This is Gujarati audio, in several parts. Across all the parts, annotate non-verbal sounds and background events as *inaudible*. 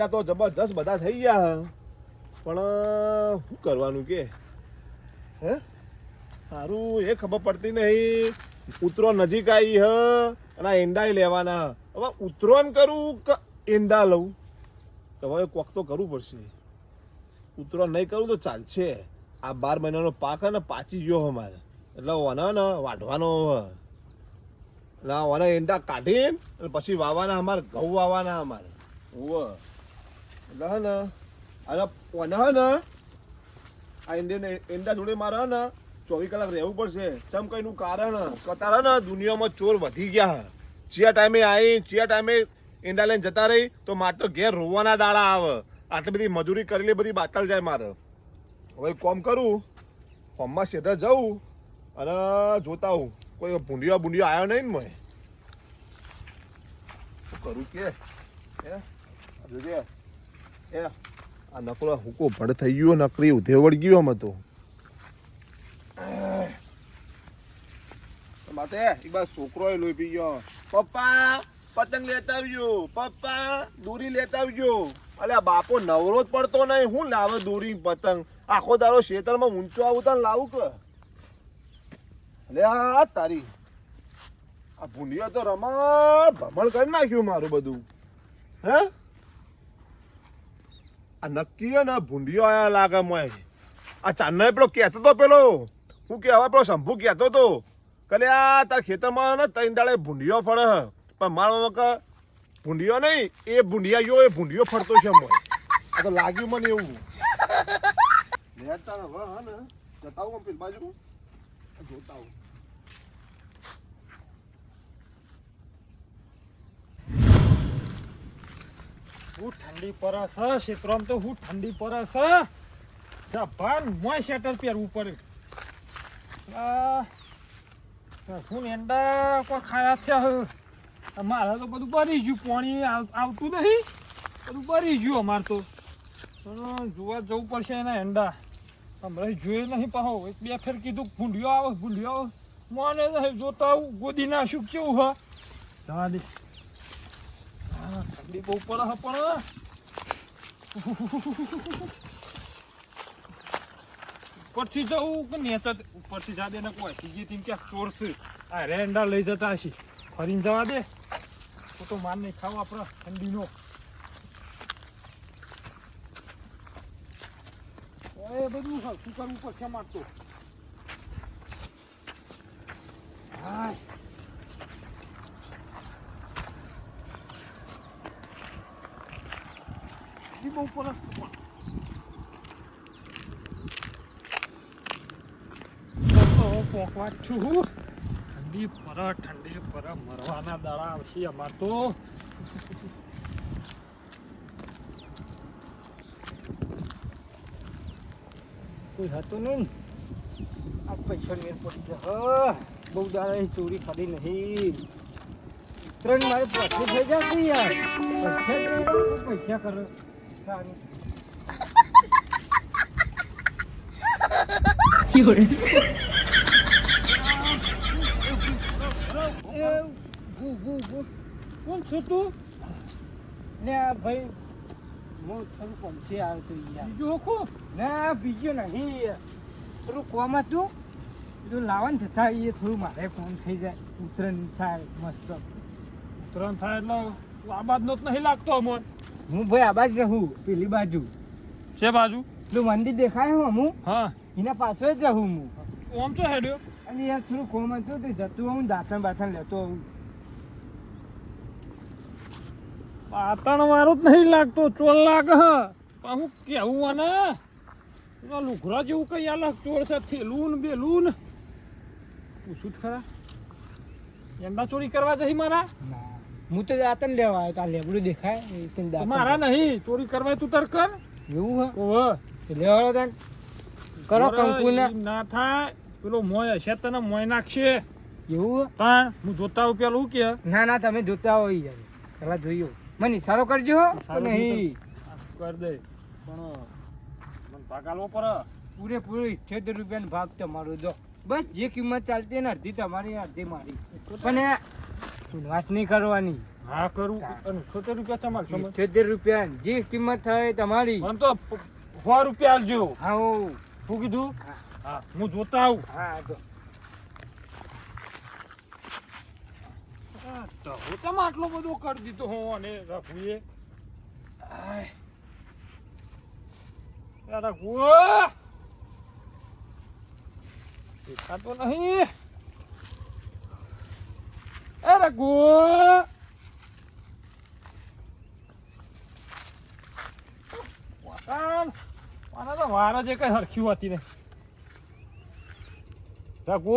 ઈંડા તો જબરજસ્ત બધા થઈ ગયા. પણ શું કરવાનું કે? હે? સારું એ ખબર પડતી નહીં. ઉતરો નજીક આવી હ અને ઈંડા લેવાના. હવે ઉતરોન કરું કે ઈંડા લઉં? તો હવે કોક તો કરવું પડશે. ઉતરો નહીં કરું તો ચાલશે. આ બાર મહિનાનો પાક ને પાચી ગયો અમારે એટલે ઓના ને વાઢવાનો ના ઓના ઈંડા કાઢીને પછી વાવાના અમારે, ઘઉં વાવાના અમારે. ઉવ. એટલે હે ને અને ઓને હે ને આ ઇન્ડિયન ઈંડા જોડે મારે, ને. ચોવીસ કલાક રહેવું પડશે. ચમ કઈનું કારણ? કતાર, ને. દુનિયામાં ચોર વધી ગયા. હે ચિયા ટાઈમે આવી ચિયા ટાઈમે ઈંડા લઈને જતા રહી, તો તો ઘેર રોવાના દાડા આવે. આટલી બધી મજૂરી કરેલી બધી બાતલ જાય મારે. હવે કોમ કરું. ફોર્મમાં સીધા જવું અને જોતા હું કોઈ ભૂંડિયો ભૂંડિયો આવ્યો નહીં ને મેં? કરું કે? જોજે. એ, આ નકરો હુકો ભડ થઈ ગયો, નકરી ઉધેવડ ગયો આમાં તો માટે એક બાર છોકરો લોહી પી ગયો. પપ્પા, પતંગ લેતા આવજો, પપ્પા, દોરી લેતા આવજો. અલે બાપો નવરો જ પડતો નહીં, હું લાવે દોરી, પતંગ? આખો દારો શેતરમાં ઊંચો આવું તને લાવું કે? અલે આ તારી, આ ભૂંડિયા તો રમણ ભમણ કરી નાખ્યું મારું બધું. હે? આ નક્કી ને ભૂંડિયો આયા લાગે મોય આ ચાંદને પેલો કહેતો તો પેલો. હું કે હવે પેલો શંભુ કહેતો તો. કલે આ તાર ખેતરમાં ને ત્રણ દાડે ભૂંડિયો ફળે હ. પણ મારા મક ભૂંડિયો નહીં, એ ભૂંડિયા એ ભૂંડિયો ફરતો છે મોય. આ તો લાગ્યું મને એવું. લેતા ને હવે હા ને. જતા પેલી બાજુ. જોતા હું ઠંડી પરસ ક્ષેત્રમાં તો હું ઠંડી પરસ છે. જભાન મોય શેટર પહેરવું પડે. હું એંડા કોઈ ખાયા થયા મારે તો બધું બરી ગયું, પાણી આવ- આવતું નહીં. બધું બરી ગયું અમારે તો. જોવા જવું પડશે એના એંડા હમણાં જોયે નહીં પાહો. એક, બે ફેર કીધું, ભૂંડિયો આવે, ભૂંડિયો આવો. મને જોતા આવું ગોદી નાખ્યું કેવું હા? જવા દે. ઠંડી બહુ પડે હે પણ ઉપરથી જવું કે નેચા ઉપરથી જા દે ને કોઈ. સીજી ટીમ ક્યાંક ચોરશે આ રેંડા લઈ જતા હશે. ફરીને જવા દે. તો તો માર નહીં ખાવ આપણે ઠંડીનો. એ બધું હલકું કરવું પડશે મારતો હાય. બહુ પડે છે પોકવા ઠંડી પર ઠંડી પર મરવાના દાડા આવશે અમાર તો કોઈ હતું નહીં આ પૈસા મેર પડી બહુ દાડા ચોરી ખાલી નહીં ત્રણ મારે પૈસા થઈ જશે યાર પૈસા જ પૈસા કરો ભૂ, ભૂ. કોણ ને આ ભાઈ હું થોડું પંચી આવ્યો તો યાર બીજું હોકું ના બીજું નહીં થોડું કોમ હતું બીજું લાવવાનું એ થોડું મારે કોમ થઈ જાય ઉતરણ થાય મસ્ત ત્રણ થાય એટલે આબાદનો જ નહીં લાગતો અમોન હું ભાઈ આ બાજુ રહું પેલી બાજુ. છે બાજુ? પેલું મંદિર દેખાય હું હું હા. એના પાસે જ રહું હું. ઓમ છો હેડ્યો? અને યાર થોડું કોમ હતું તે જતું હું દાંતણ બાથણ લેતો હું પાતણ મારું જ નહીં લાગતો ચોર લાગે હ. પણ હું કેવું આને એના લુઘરા જેવું કઈ અલગ ચોર છે થેલું ને બેલું ને. પૂછું જ ખરા. એમના ચોરી કરવા જઈ મારા? ના. હું તો દાંતણ લેવા આવ્યો તા લેબડું દેખાય મારા નહીં ચોરી કરવા તું તર કર. એવું હે? લેવાડો તને. કરો કંકુ ના થાય. પેલો મોય હશે તને મોય નાખશે. એવું પણ હું જોતા હું પેલું કે? ના ના તમે જોતા હોય યાર. પેલા જોયો મને ઈશારો કરજો નહીં? કર. દે. પણ મને પાકાલવો પડે. પૂરેપૂરો ઇઠ્યોતેર રૂપિયાનો ભાગ તમારો જો. બસ જે કિંમત ચાલતી ને અડધી તમારી અડધી મારી. પણ ચુનવાસ નહીં કરવાની. હા કરું. અને છોતેર રૂપિયા તમારે છોતેર રૂપિયા જે કિંમત થાય તમારી. મને તો સો રૂપિયા આલજો. હા શું કીધું? હા. હું જોતા આવું. હા તો. આટલો બધો કરી દીધો હું અને રઘુએ? રઘુ દેખાતો નહીં. વાતાન આના તો વાર જ કઈ હરખ્યું હતી ને. રઘુ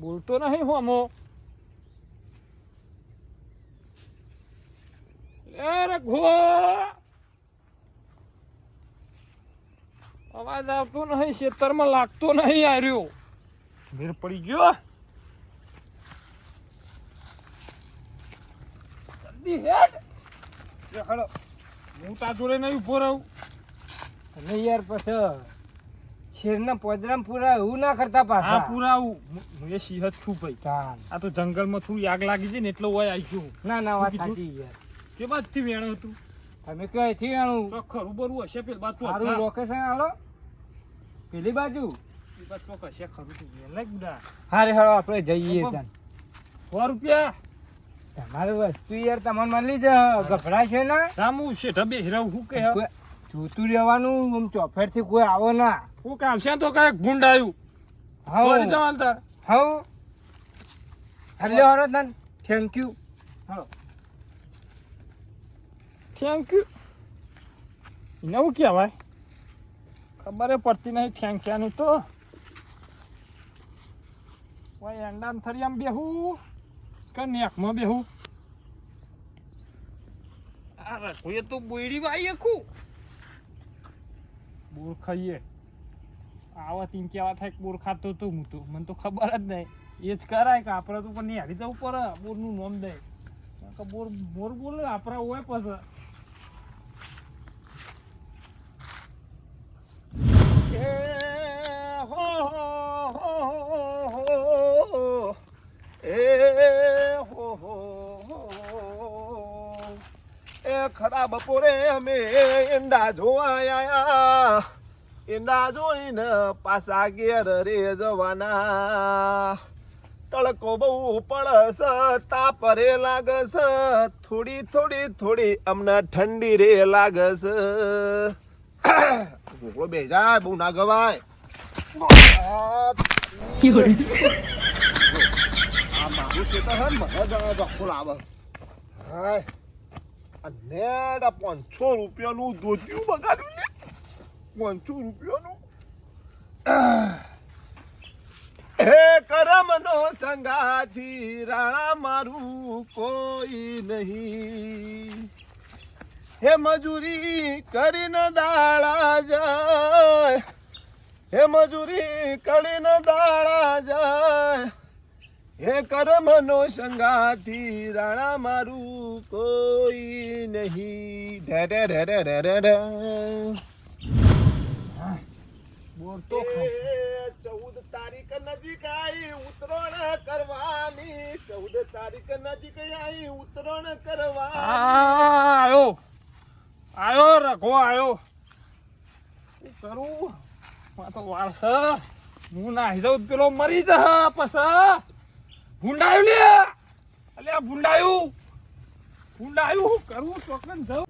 બોલતો નહીં હું અમો રઘુ. અવાજ આવતો નહીં ખેતરમાં લાગતો નહીં આર્યો મેર પડી ગયો. જલ્દી હેડ. ખડો હું તા જોડે નહીં ઊભો રહું. અને યાર પછી શેરના પોદરામ પૂરા એવું ના કરતા હા પાછા પૂરા આવું. હું- એ સિંહ જ છું ભાઈ. આ તો જંગલમાં થોડી આગ લાગી છે ને એટલો હોય આવી ગયો. ના ના વાત સાચી યાર કે બાદથી વેણ હતું? તમે કઈ થી આણું ચોખ્ખર ઉબરું હશે પેલ બાદ સારું લોકેશન આલો પેલી બાજુ? હારે હાલો આપણે જઈએ સો રૂપિયા? તમારી વસ્તુ યાર તમને મળી જ ગભરા છે ને? રામુ છે બે હીરા શું કે હે? જોતું રહેવાનું આમ ચોફેરથી કોઈ આવો ના. હું છે તો ભૂંડ આવ્યું હા જવાનું તાર. હા હલ્લે હરો તન. Thank you hello. Thank you નવું કહેવાય. ખબર પડતી નહીં નું તો. ભાઈ અંડામ થરિયામ બેહું કે નેકમાં બેહું? આ રઘુએ તો બોયડી વાઈ ખું બોર ખાઈએ. આવા તીન કેવા થાય બોર ખાતો તો હું મને તો ખબર જ નહીં. એ કરાય કે આપણે તો પણ નેહારી જવું પડે. બોરનું નામ દે. બોર બોર બોલે, આપણે હોય પછી. ખરા બપોરે અમે ઈંડા જોવા આયા. ઈંડા જોઈને પાછા ઘેર રે જવાના. તડકો બહુ પડસ તાપ રે લાગસ થોડી થોડી થોડી અમને ઠંડી રે લાગસ ઢોકળો *coughs* બે જાય બહુ ના ગવાય. *laughs* આ આ છે તો હે મને લાવે. હાય. અને પાંચસો રૂપિયાનું ધોતિયું બગાડ્યું ને? પાંચસો રૂપિયાનું? હે કરમનો સંગાથી રાણા મારું કોઈ નહીં. હે મજૂરી કરીને દાડા જાય. હે મજૂરી કરીને દાડા જાય. હે કરમનો સંગાથી રાણા મારું કોઈ નહીં. ઢે ઢે ઢે ઢે. બોર તો ચૌદ તારીખ નજીક આવી ઉતરણ કરવાની. ચૌદ તારીખ નજીક આવી ઉતરણ કરવા આયો. આયો રઘો આયો. શું કરું? તો વાર છે. હું નાહી જાઉં પેલો મરી જા પછી. ભૂંડાયું લે! અલે આ ભૂંડાયું! ભૂંડાયું, હું કરવું ચોકન જાઉં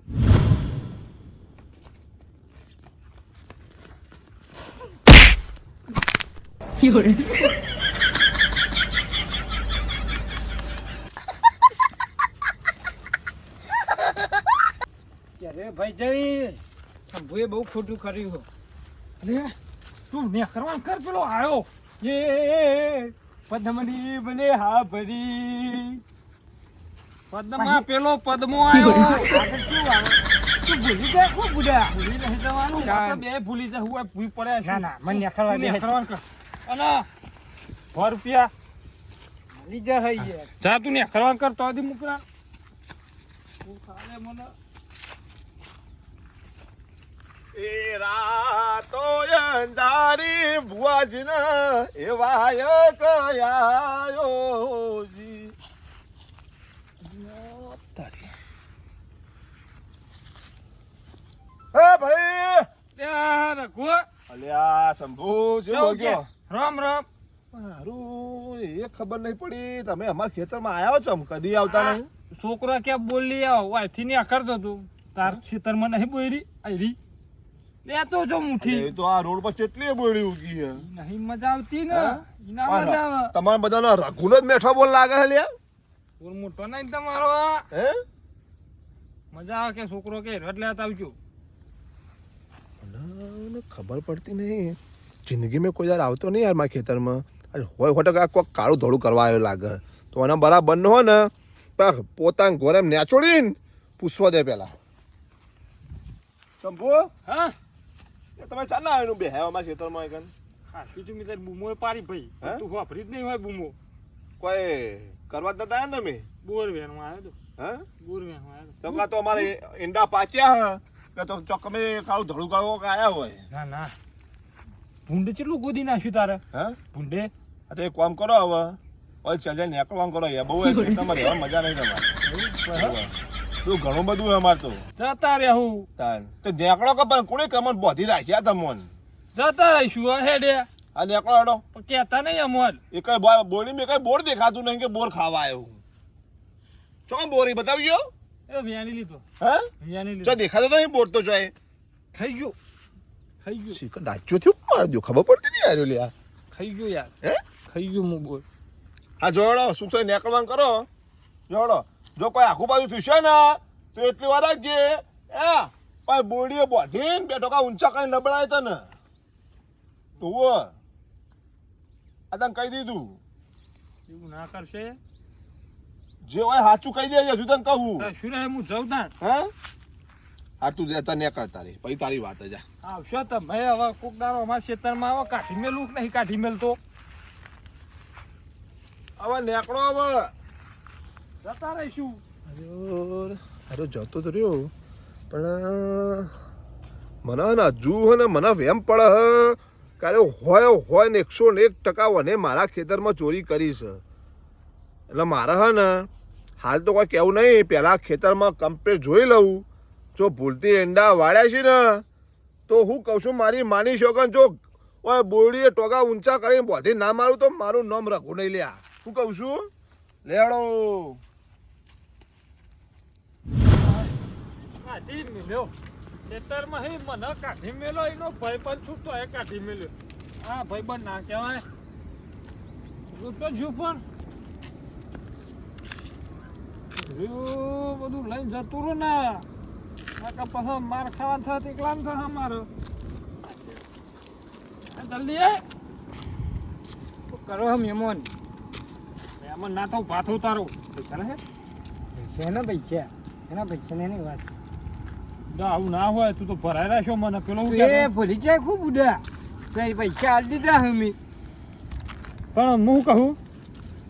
ત્યારે ભાઈ જઈ, શંભુએ બહુ ખોટું કર્યું. તું ને કરવાનું કર પેલો આવ્યો એ પદ્મની બને હા ભરી. પદ્મમાં પેલો પદ્મો આવ્યો. *laughs* તું ભૂલી જાય? ખૂબ બુડા ભૂલી નહીં જવાનું. આપણે બે ભૂલી જાય. હું ના ના મને નેખરવા દે. કર. સો રૂપિયા. મળી જાય જા તું ને કરવાનું કર તો દી મુકરા. તું ખાલે મને. એ રાતો અંધારી ભુવાજીના એવા કયાયો જી. હે ભાઈ. ત્યાં રઘુ અલ્યા શંભુ શું ગયો? રામ રામ. મારું એ ખબર નહીં પડી. તમે અમારા ખેતરમાં આવ્યા છો કદી આવતા નહીં? છોકરો ક્યાં બોલી આવો? વાયથી ને કરતો તું તાર ખેતરમાં નહીં બોલી આયરી. લેતો જો મુઠ્ઠી. તો આ રોડ પર કેટલી બોળી ઉગી છે. નહીં મજા આવતી ને. હા? મજા આવે. તમારા બધાનો રઘુનો જ મેઠો બોલ લાગે લ્યા. ઓર મોટો નહીં તમારો હે? મજા આવે કે છોકરો કે લેતા આવજો. ખબર પડતી નહીં. જિંદગી મેં કોઈ વાર આવતો નહીં યાર મારા ખેતરમાં. હોય આ કોઈક કાળું ધોળું કરવા આવ્યો લાગે. તો એના બરાબર ન હોય ને પોતાના ઘોરે નેચોડીને પૂછવા દે પેલા. શંભુ? હા? તમે ચાલ ના એનું બે હે અમારા ખેતરમાં એકન હા શું તું મિત્ર બૂમો પારી ભાઈ. તું વાપરી જ નહીં હોય બૂમો. કોઈ કરવા જ નતા તમે? બોર વેણમાં આવ્યો તો. હા? બોર વેણમાં આવ્યો તો કાં તો અમારે ઈંડા પાચ્યા હે. કે તો ચોક્કમે કાળું ધોળું કાળું આયા હોય. ના ના. ભૂંડે કેટલું ગોદી નાખ્યું તારે? હા? ભૂંડે? તો એક કામ કરો હવે. ઓય ચાલ નીકળવાનું કરો યાર બહુ તમારે મજા નહીં તમારે. તું ઘણું બધું અમારે તો. જતા રહેવું તાન. તો નેકળો કે પણ કોણે કમન બોધી રાખ્યા તમોન? જતા રહીશું હેડે. આ નેકળો હેડો. કહેતા નહીં અમોલ એ કઈ બો- મેં કઈ બોર દેખાતું નહીં કે બોર ખાવા આવ્યો ચો બોરી બતાવજો. એ વ્યાની લીધો. હે? વિયાની ચો દેખાતો તો નહીં બોર તો જોય ખાઈ ગયો. ખાઈ ગયો. શીખર ડાચ્યો થયું? માર દો ખબર પડતી નહીં આર્યો લ્યા ખાઈ ગયો યાર. હે? ખાઈ ગયો હું બોલ હા જોડો શું થાય નેકળવાનું કરો. જોડો જો કોઈ આખું બાજુ થશે ને તો એટલી વાર જ એ પણ બોડીએ બોધીને બે ટકા ઊંચા કઈ નબળાય તને તો આ તને કહી દીધું. એવું ના કરશે? જે હોય સાચું કહી દેજે હજુ તને કહું. શું રહે હું જઉં તાણ હા? સાચું દે તને કરતા તારી પછી તારી વાત જા આવશો તમે હવે કોક દારો અમારા ખેતરમાં હવે કાઢી મેલું નહીં કાઢી મેલતો? હવે નેકડો હવે. જતા રહીશું. અરે જતો તો રહ્યો. પણ મને હે ને હે ને, મને વેમ પડે હ. કારે હોય હોય ને એકસો ને એક ટકા વને મારા ખેતરમાં ચોરી કરી છે. એટલે મારે હે ને, હાલ તો કોઈ કહેવું નહીં પહેલાં ખેતરમાં કમ્પ્લેટ જોઈ લઉં. જો ભૂલતી એંડા વાળ્યા છે ને, તો હું કહું છું, મારી માની શોકન જો, ઓય બોરડીએ ટોગા ઊંચા કરીને બોધી ના મારું તો મારું નામ રખું નહીં લ્યા. શું કહું છું? લેડો કાઢી મેલ્યો. ખેતરમાં હે, મને કાઢી મેલો એનો ભાઈ પણ છૂટતો એ કાઢી મેલ્યો. હા ભાઈ પણ ના કહેવાય. રૂપે છું પણ. બધું લઈને જતું રહ્યું ને. નકર પછી માર ખાવા થાય એકલા ને થાય મારો જલ્દી એ કરો હો મહેમાન? એમાં ના તો ભાથું તારું પૈસા ને પૈસા એના પૈસા એની વાત ના, આવું ના હોય તું તો ભરાઈ રાખ્યો મને. પેલો એ? ભૂલી જાય ખૂબ ઉડા. કઈ પૈસા આલી દીધા અમે. પણ હું કહું?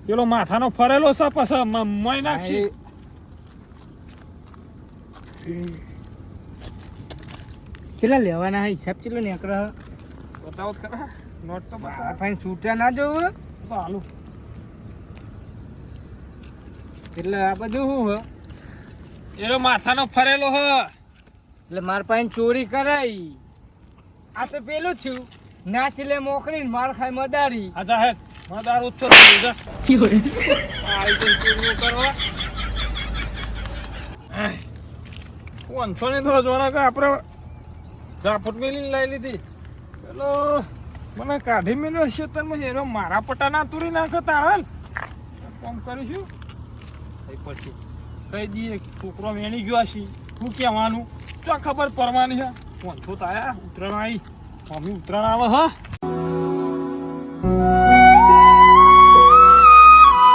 પેલો માથાનો ફરેલો છે પછી મોય નાખશી. કેટલા લેવાના હિસાબ કેટલો નીકળે? બતાવો ખરા. નોટ તો બતાવો. ફાઈન છૂટા ના જોવું તો હાલું. એટલે આ બધું શું હે? એનો માથાનો ફરેલો હ. એટલે માર પાસે ચોરી કરાઈ. આ તો પેલું થયું. નાચ લે મોકલીને માર ખાઈ મદારી. આ જાહેર મદાર ઉચ્ચો કરવા. પાંચસો ની તો જોણા કે આપણે જાપટ મેલી લઈ લીધી. પેલો મને કાઢી મેલ્યો હશે તને એનો મારા પટા ના તૂરી નાખો તાળ કામ કરીશું? એ પછી. કહી દઈએ છોકરો વેણી ગયો હશે. શું કહેવાનું? તો ખબર પડવાની છે પાંચસો તાયા આયા? ઉત્તરાયણ આવી મમ્મી ઉત્તરાયણ આવે હા.